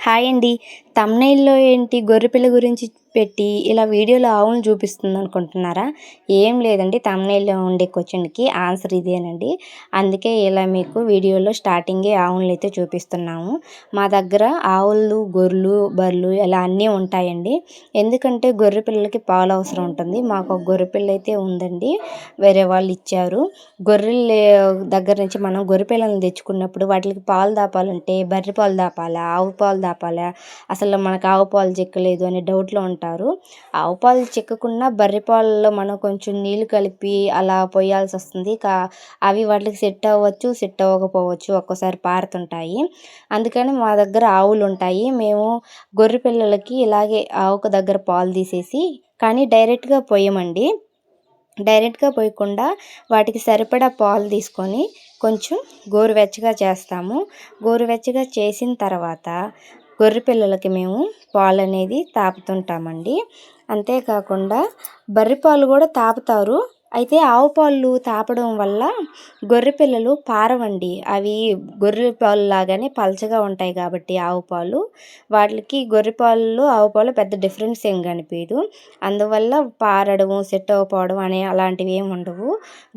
Hi అండి. తమ్నైల్లో ఏంటి గొర్రెపిల్ల గురించి పెట్టి ఇలా వీడియోలో ఆవులను చూపిస్తుంది అనుకుంటున్నారా? ఏం లేదండి తమ్నైల్లో ఉండే క్వశ్చన్కి ఆన్సర్ ఇదేనండి అందుకే ఇలా మీకు వీడియోలో స్టార్టింగే ఆవులను అయితే చూపిస్తున్నాము. మా దగ్గర ఆవులు గొర్రెలు బర్రెలు ఇలా అన్నీ ఉంటాయండి. ఎందుకంటే గొర్రె పిల్లలకి పాలు అవసరం ఉంటుంది. మాకు ఒక గొర్రె పిల్ల అయితే ఉందండి. వేరే వాళ్ళు ఇచ్చారు. గొర్రెల దగ్గర నుంచి మనం గొర్రె పిల్లల్ని తెచ్చుకున్నప్పుడు వాటికి పాలు దాపాలంటే బర్రె పాలు దాపాలా ఆవు పాలు దాపాలా? అసలు మనకు ఆవు పాలు చెక్కలేదు అనే డౌట్లో ఉంటారు ఆవు పాలు చిక్కకుండా బర్రె పాలలో మనం కొంచెం నీళ్ళు కలిపి అలా పోయాల్సి వస్తుంది. కా అవి వాటికి సెట్ అవ్వచ్చు సెట్ అవ్వకపోవచ్చు ఒక్కోసారి పారుతుంటాయి. అందుకని మా దగ్గర ఆవులు ఉంటాయి. మేము గొర్రె పిల్లలకి ఇలాగే ఆవుకు దగ్గర పాలు తీసేసి కానీ డైరెక్ట్గా పోయమండి డైరెక్ట్గా పోయకుండా వాటికి సరిపడా పాలు తీసుకొని కొంచెం గోరువెచ్చగా చేస్తాము. గోరువెచ్చగా చేసిన తర్వాత గొర్రె పిల్లలకి మేము పాలు అనేది తాపుతుంటామండి. అంతేకాకుండా బర్రె పాలు కూడా తాపుతారు. అయితే ఆవు పాలు తాపడం వల్ల గొర్రె పిల్లలు పారవండి. అవి గొర్రె పాలు లాగానే పలచగా ఉంటాయి కాబట్టి ఆవు పాలు. వాటికి గొర్రె పాలు ఆవు పాలు పెద్ద డిఫరెన్స్ ఏం కనిపించదు అందువల్ల పారడము సెట్ అవ్వకపోవడం అనే అలాంటివి ఏమి ఉండవు.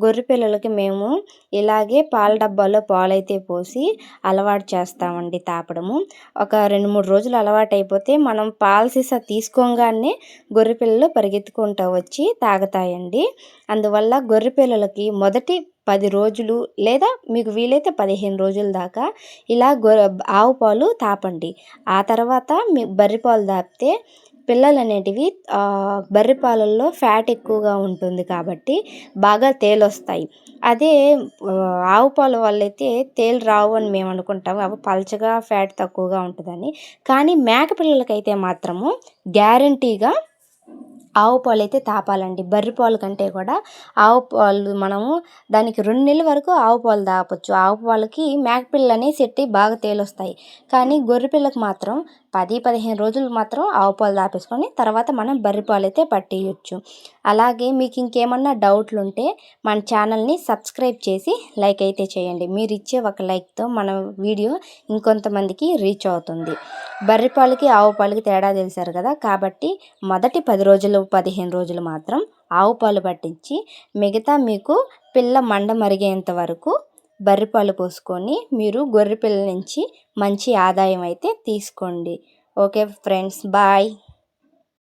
గొర్రె పిల్లలకి మేము ఇలాగే పాల డబ్బాలో పాలైతే పోసి అలవాటు చేస్తామండి తాపడము. ఒక రెండు మూడు రోజులు అలవాటు అయిపోతే మనం పాల సీసా తీసుకోగానే గొర్రె పిల్లలు పరిగెత్తుకుంటూ వచ్చి తాగుతాయండి. అందువల్ల గొర్రె పిల్లలకి మొదటి పది రోజులు లేదా మీకు వీలైతే పదిహేను రోజుల దాకా ఇలా గొ ఆవు పాలు తాపండి. ఆ తర్వాత మీ బర్రె పాలు తాపితే పిల్లలు అనేటివి బర్రె పాలల్లో ఫ్యాట్ ఎక్కువగా ఉంటుంది కాబట్టి బాగా తేలొస్తాయి. అదే ఆవు పాల అయితే తేలు రావు అని మేము అనుకుంటాం. అవి పలచగా ఫ్యాట్ తక్కువగా ఉంటుందని. కానీ మేక పిల్లలకైతే మాత్రము గ్యారంటీగా ఆవు పాలు అయితే తాపాలండి. బర్రె పాలు కంటే కూడా ఆవు పాలు మనము దానికి రెండు నెలల వరకు ఆవు పాలు తాపొచ్చు. ఆవు పాలకి మేకపిల్లలు సెట్టి బాగా తేలొస్తాయి. కానీ గొర్రె పిల్లకు మాత్రం పది పదిహేను రోజులు మాత్రం ఆవు పాలు తాపేసుకొని తర్వాత మనం బర్రె పాలు అయితే పట్టేయచ్చు. అలాగే మీకు ఇంకేమన్నా డౌట్లు ఉంటే మన ఛానల్ని సబ్స్క్రైబ్ చేసి లైక్ అయితే చేయండి. మీరు ఇచ్చే ఒక లైక్తో మన వీడియో ఇంకొంతమందికి రీచ్ అవుతుంది. బర్రె పాలకి ఆవు పాలకి తేడా తెలిసారు కదా? కాబట్టి మొదటి పది రోజులు పదిహేను రోజులు మాత్రం ఆవు పాలు పట్టించి మిగతా మీకు పిల్ల మండ మరిగేంత వరకు బర్రెపాలు పోసుకొని మీరు గొర్రె పిల్ల నుంచి మంచి ఆదాయం అయితే తీసుకోండి. Okay friends bye.